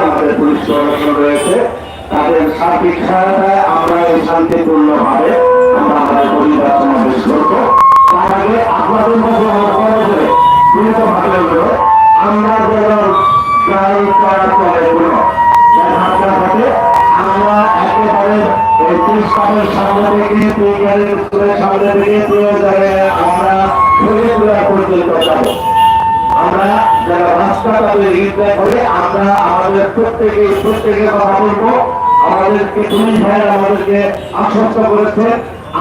আমাদের পুলিশ রয়েছে, তাদের সার্বিক আমরা আমাদের মধ্যে আমার যেন গাড়ি করা করে কোনো হাতে হাতে আমরা একেবারে এই পুলিশের সামনে থেকে পিকারের স্কুলের সামনে থেকে আমরা আমরা যারা রাস্তাটাকে রিপ্লাই করে আমরা আমাদের প্রত্যেকে প্রত্যেকে কথা বলব। আমাদেরকে পুলিশ ভাইয়ের আমাদেরকে আশ্বস্ত করেছে।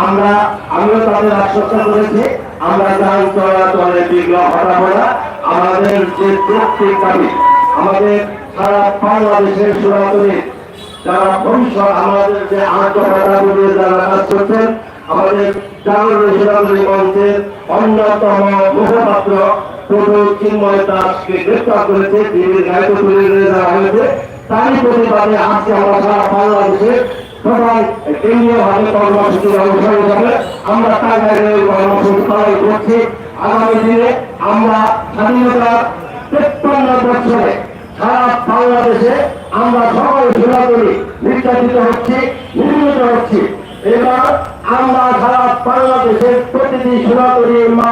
আমরা, আমিও তাদের আশ্বস্ত করেছি। আমরা যান চলাচলে বিঘ্ন ঘটাবো না আমাদের যে প্রত্যেক দাবি, আমাদের সারা বাংলাদেশের সনাতনী, যারা ভবিষ্যৎ আমাদের যে আত্মকথাগুলি যারা কাজ করছেন আমাদের জাগরণ শিলাগুলি মঞ্চের অন্যতম মুখপাত্র প্রভু চিন্ময় দাসকে গ্রেফতার করেছে তিনি গায়ক তুলে নিয়ে যাওয়া হয়েছে। তারই প্রতিবাদে আজকে আমরা সবাই কেন্দ্রীয় ভাবে কর্মসূচি অনুসরণ আমরা টাঙ্গাইলে কর্মসূচি পালন করছি। আগামী দিনে আমরা স্বাধীনতার তেপ্পান্ন বছরে সারা বাংলাদেশে আমরা সবাই সেবা করি, নির্যাতিত হচ্ছি নির্মিত হচ্ছি। এবার আমরা সারা বাংলাদেশের প্রতিটি করি মা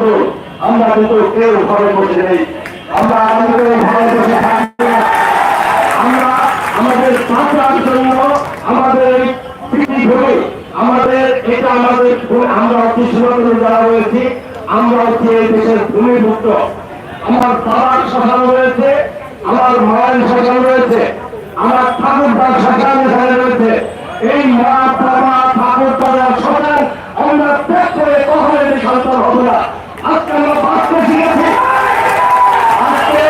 বোন। আমরা কিন্তু কেউ ঘরে বসে নেই আমরা আমাদের ঘরে বসে। আমরা আমাদের বাঁচার জন্য আমাদের পৃথিবী আমাদের এটা আমাদের আমরা অতি সনাতনী যারা রয়েছি, আমরা হচ্ছে এই দেশের ভূমিভুক্ত আমার বাবার শ্মশান রয়েছে, আমার মায়ের শ্মশান রয়েছে, আমার ঠাকুরদার শ্মশান এখানে রয়েছে এই মা বাবা ঠাকুরদার শ্মশান আমরা ত্যাগ করে কখনো এই সন্তান হব না আজকে আমরা বাঁচতে শিখেছি আজকে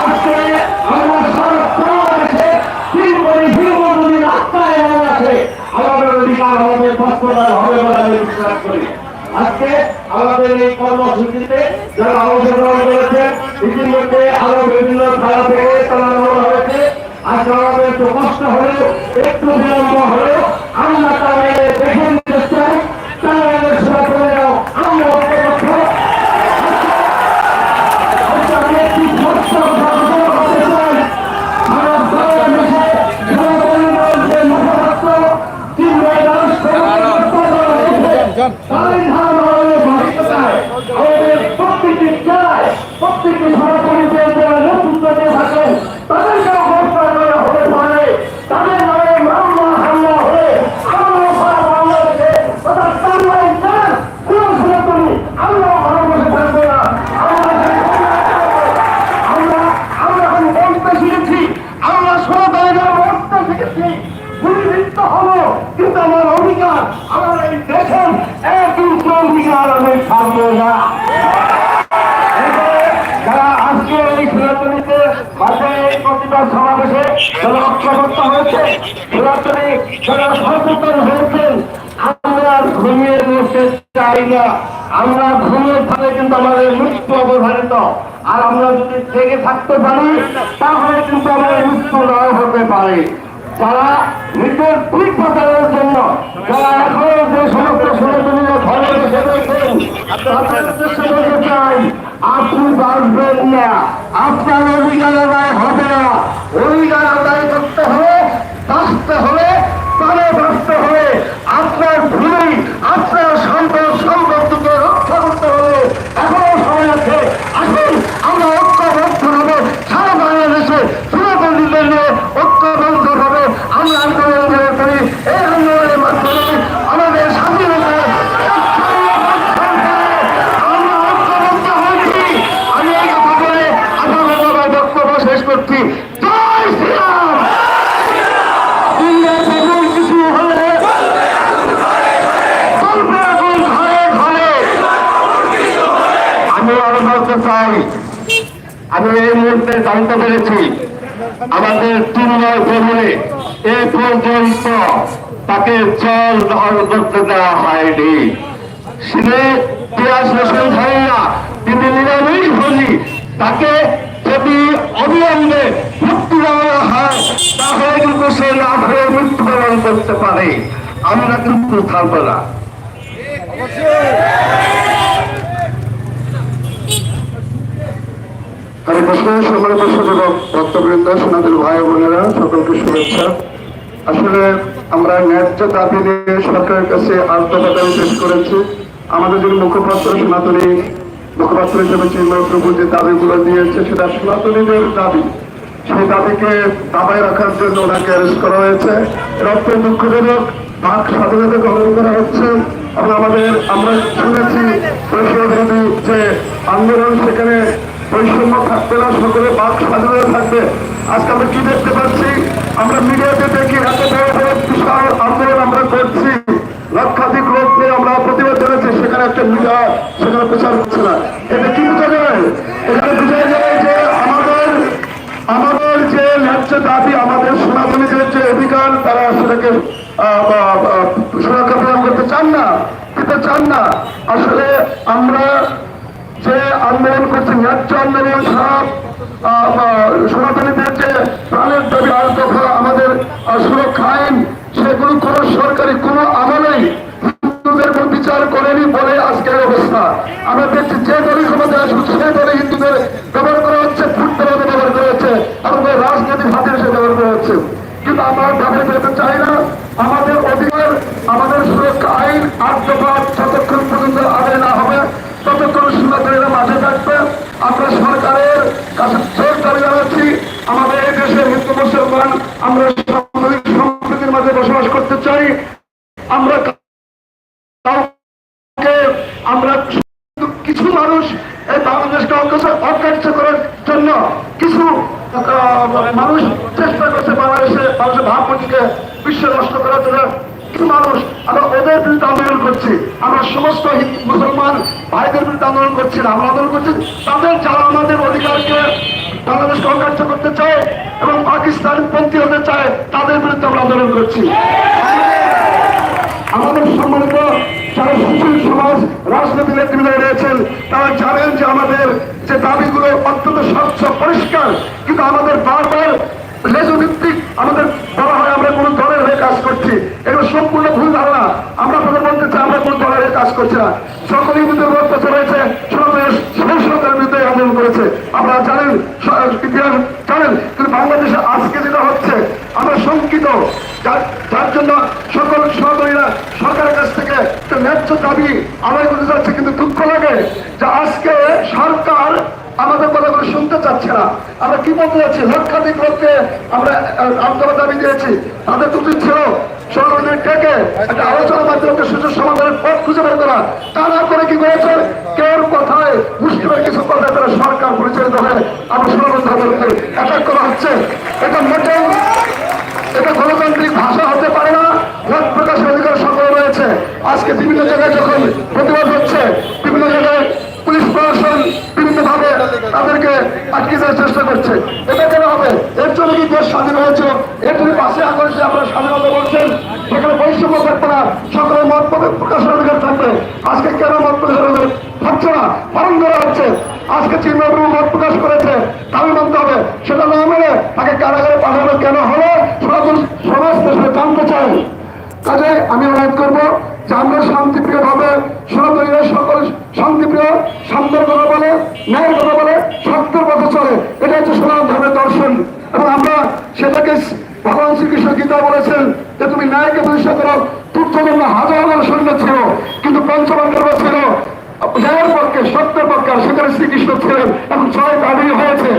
আজকে আমরা সারা বাংলাদেশে তিন কোটি তিন কোটি রাস্তায় এমন আছে আমাদের অধিকার আমাদের বাস্তবায়ন হবে বলে আমি বিশ্বাস করি আজকে আমাদের এই কর্মসূচিতে যারা অংশগ্রহণ করেছেন, ইতিমধ্যে আরও বিভিন্ন ধারা থেকে তারা নেওয়া হয়েছে। আজকে আমাদের কষ্ট হলেও, একটু বিলম্ব হলেও আমরা তাদের দেখে নিতে চাই। তাদের সেবা করে যাও আমরা ঐক্যবদ্ধ আমি একটি ছোট্ট ঘটনা বলতে চাই। সারা বাংলাদেশে জনগণের মুখপাত্র চিন্ময় দাস তাই ধারণা হলো বাস্তবতায়। আমাদের প্রত্যেকটি জেলায়, প্রত্যেকটি সরাসরিতে যারা নেতৃত্ব দিয়ে থাকেন, তাদেরকে হত্যা করা হতে পারে। তাদের নামে মামলা হামলা হলে আমরা সারা বাংলাদেশে তথা টাঙ্গাইল জেলার কোনো সনাতনী আমরা ঘরে বসে থাকব না। আমরা আমরা আমরা এখন বলতে শিখেছি আমরা সনাতনীরা বলতে শিখেছি গুলিবিদ্ধ হলো কিন্তু আমার অধিকার আমার এই দেশের এক ইঞ্চি অধিকার আমি ছাড়বো না আমরা ঘুমিয়ে বসতে না। কিন্তু আমাদের মৃত্যু অবধারিত। আর আমরা যদি জেগে থাকতে পারি, তাহলে কিন্তু আমাদের মৃত্যু নাও হতে পারে। যারা নিজের ঠিক প্রচারের জন্য তারা এখনও যে সমস্ত সনাতনীরা ঘরে বসে রয়েছেন আপনি বাঁচবেন না। আপনার অধিকারের রায় আদায় করতে হবে বাঁচতে হবে তাহলে বাঁচতে হবে আপনার ভূমি আপনার সম্পদ সম্পত্তিকে রক্ষা করতে হবে এখনও সময় আছে আসুন আমরা ঐক্যবদ্ধ হবে সারা বাংলাদেশে সুরক্ষিতদের নিয়ে ঐক্যবদ্ধ হবে আমরা আন্দোলন করে করি এই আন্দোলনের মাধ্যমে আমাদের স্বাধীনতা আমরা ঐক্যবদ্ধ হয়েছি আমি এই কথা বলে আমার বক্তব্য শেষ করছি জয় শ্রীরাম দিল্লি থেকে কিছু হলে চলবে এখন ঘরে ঘরে আমি আরও বলতে আমি এই মুহূর্তে জানতে পেরেছি আমাদের তিনবার জমিনে এ পর্যন্ত তাকে জল দখল করতে দেওয়া হয়নি সে পেঁয়াজ রসুন খাই না তিনি নিরামিষ ভোজি তাকে যদি অবিলম্বে মুক্তি দেওয়া হয়, তাহলে কিন্তু সে লাভে মৃত্যুবরণ করতে পারে। আমরা কিন্তু থাকব না। সুযোগ ভক্তবৃন্দ সোনাদের ভাই বোনেরা, সকলকে শুভেচ্ছা। আসলে আমরা ন্যায্য দাবি নিয়ে সরকারের কাছে পেশ করেছি। আমাদের যিনি মুখপাত্র, সনাতনী মুখপাত্র হিসেবে চিন্ময় প্রভু যে দাবিগুলো দিয়েছে, সেটা সনাতনীদের দাবি। সেই দাবিকে দাবায় রাখার জন্য ওনাকে অ্যারেস্ট করা হয়েছে। এর অত্যন্ত দুঃখজনক বাক স্বাধীনতা গ্রহণ করা হচ্ছে এবং আমাদের, আমরা শুনেছি যে আন্দোলন সেখানে বৈষম্য থাকবে না, সকলে বাক স্বাধীনতা থাকবে। আজকে আমরা কি দেখতে পাচ্ছি? আমরা মিডিয়াতে দেখি এত বড় বড় বিশাল আন্দোলন আমরা করছি। লক্ষাধিক লোক নিয়ে আমরা প্রতিবাদ জানাচ্ছি সেখানে একটা মিডিয়া সেখানে প্রচার হচ্ছে না। এটা কি বোঝা যায়? এখানে বোঝা যায় যে আমাদের আমাদের যে ন্যায্য দাবি, আমাদের সনাতনীদের যে অধিকার, তারা সেটাকে সুরক্ষা প্রদান করতে চান না দিতে চান না। আসলে আমরা যে আন্দোলন করছে, ন্যায্য আন্দোলন সব সনাতনীদের যে প্রাণের দাবি আর আমাদের সুরক্ষা আইন, সেগুলো কোন সরকারি কোনো আমলেই আমাদের অধিকার, আমাদের সুরক্ষা আইন আট দফা যতক্ষণ পর্যন্ত আদায় হবে, ততক্ষণ সীমাকারীরা মাঝে থাকবে। আমরা সরকারের কাছে জোর দাবি জানাচ্ছি, আমাদের এই দেশের হিন্দু মুসলমান, আমরা সামরিক সম্প্রীতির মাঝে বসবাস করতে চাই আমরা কাউকে আমরা শুধু কিছু মানুষ এই বাংলাদেশকে অগ্রসর অকার্য করার জন্য কিছু আহ, মানুষ চেষ্টা করছে বাংলাদেশে মানুষের ভাবমূর্তিকে বিশ্ব নষ্ট করার জন্য কিছু মানুষ আমরা ওদের বিরুদ্ধে আন্দোলন করছি। আমরা সমস্ত মুসলমান ভাইদের বিরুদ্ধে আন্দোলন করছি না। আমরা আন্দোলন করছি তাদের যারা আমাদের অধিকারকে বাংলাদেশকে অকার্য করতে চায় এবং পাকিস্তান পন্থী হতে চায়, তাদের বিরুদ্ধে আমরা আন্দোলন করছি। আমাদের সম্মানিত যারা সুশীল সমাজ রাজনীতি নেতৃবৃন্দ রয়েছেন, তারা জানেন যে আমাদের যে দাবিগুলো অত্যন্ত স্বচ্ছ, পরিষ্কার, কিন্তু আমাদের বারবার লেজভিত্তিক আমাদের বলা হয় আমরা কোনো দলের হয়ে কাজ করছি। এগুলো সম্পূর্ণ ভুল ধারণা। আমরা তাদের বলতে চাই, আমরা কোনো দলের কাজ করছি না। সকল হিন্দুদের অত্যাচার রয়েছে সরকারের বিরুদ্ধে আন্দোলন করেছে। আপনারা জানেন ইতিহাস জানেন, কিন্তু বাংলাদেশে আজকে যেটা হচ্ছে, আমরা শঙ্কিত। যার- জন্য সকল সহকারীরা সরকারের কাছ থেকে ন্যায্য দাবি আদায় করতে যাচ্ছে কিন্তু দুঃখ লাগে যে আজকে সরকার আমাদের কথাগুলো শুনতে চাচ্ছে না। আমরা কি বলতে যাচ্ছি? লক্ষাধিক লোককে আমরা আন্দোলন দাবি দিয়েছি। তাদের উচিত ছিল কেউ কথায় কিছু সরকার পরিচালিত করা হচ্ছে। এটা এটা গণতান্ত্রিক ভাষা হতে পারে না। প্রকাশের অধিকার সকল রয়েছে। আজকে বিভিন্ন জায়গায় যখন প্রতিবাদ হচ্ছে বিভিন্ন জায়গায় পুলিশ প্রশাসন বিভিন্ন ভাবে তাদেরকে আটকে দেওয়ার চেষ্টা করছে। এটা কেন হবে? এর জন্য কি দেশ স্বাধীন হয়েছিল এর জন্য পাশে আগস্টে আপনারা স্বাধীনতা বলছেন? সেখানে বৈষম্য থাকবে না। সকলের মত প্রকাশের অধিকার থাকবে। আজকে কেন মত প্রকাশের অধিকার হচ্ছে না? পালন করা হচ্ছে। আজকে চিন্ময়প্রভু মত প্রকাশ করেছে দাবি মানতে হবে। সেটা না মেনে তাকে কারাগারে পাঠানো কেন হলো? সমাজ দেশে জানতে চাই কাজে আমি অনুরোধ করব যে আমরা শান্তিপ্রিয় ভাবে সনাতনীরা সকল শান্তিপ্রিয় শান্তের কথা বলে ন্যায়ের কথা বলে সত্যের কথা চলে এটা হচ্ছে সনাতন ধর্মের দর্শন। এবং আমরা সেটাকে ভগবান শ্রীকৃষ্ণ গীতা বলেছেন যে তুমি ন্যায়কে প্রতিষ্ঠা করো তুচ্ছজন্য হাজার হাজার সৈন্য ছিল, কিন্তু পঞ্চমান্ডব ছিল ন্যায়ের পক্ষে, সত্যের পক্ষে সেখানে শ্রীকৃষ্ণ ছিলেন। এবং ছয় দাবি হয়েছে।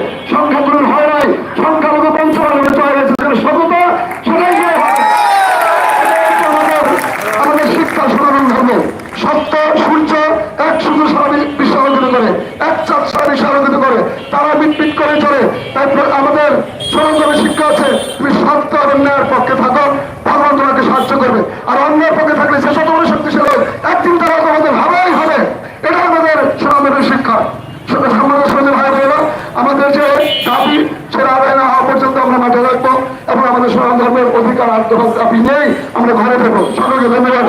যখন আপনি নেই। আমরা ঘরে থাকব। সকলকে ধন্যবাদ।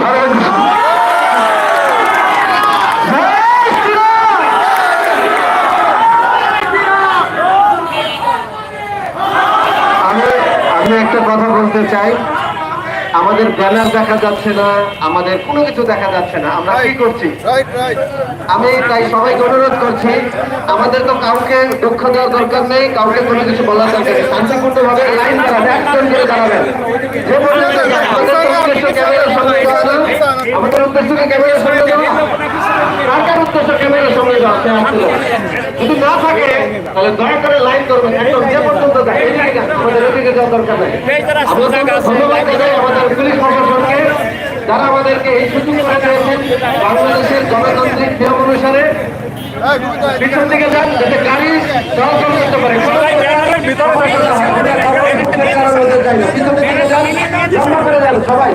হরে আমি একটা কথা বলতে চাই। আমাদের ব্যানার দেখা যাচ্ছে না আমাদের কোনো কিছু দেখা যাচ্ছে না। আমরা কি করছি? আমি তাই সবাইকে অনুরোধ করছি আমাদের তো কাউকে দুঃখ দেওয়ার দরকার নেই কাউকে কোনো কিছু বলার দরকার নেই। শান্তিপূর্ণ ভাবে লাইন দাঁড়াবেন একজন করে দাঁড়াবেন যে পর্যন্ত আমাদের তো উদ্দেশ্য ক্যামেরার সামনে যাওয়া। কার উদ্দেশ্য ক্যামেরার সামনে। যদি না থাকে তাহলে দয়া করে লাইন করবেন একদম যে পর্যন্ত আমাদের পুলিশ প্রশাসনকে যারা আমাদেরকে এই সুযোগ অনুসারে যান যাতে গাড়ি সবাই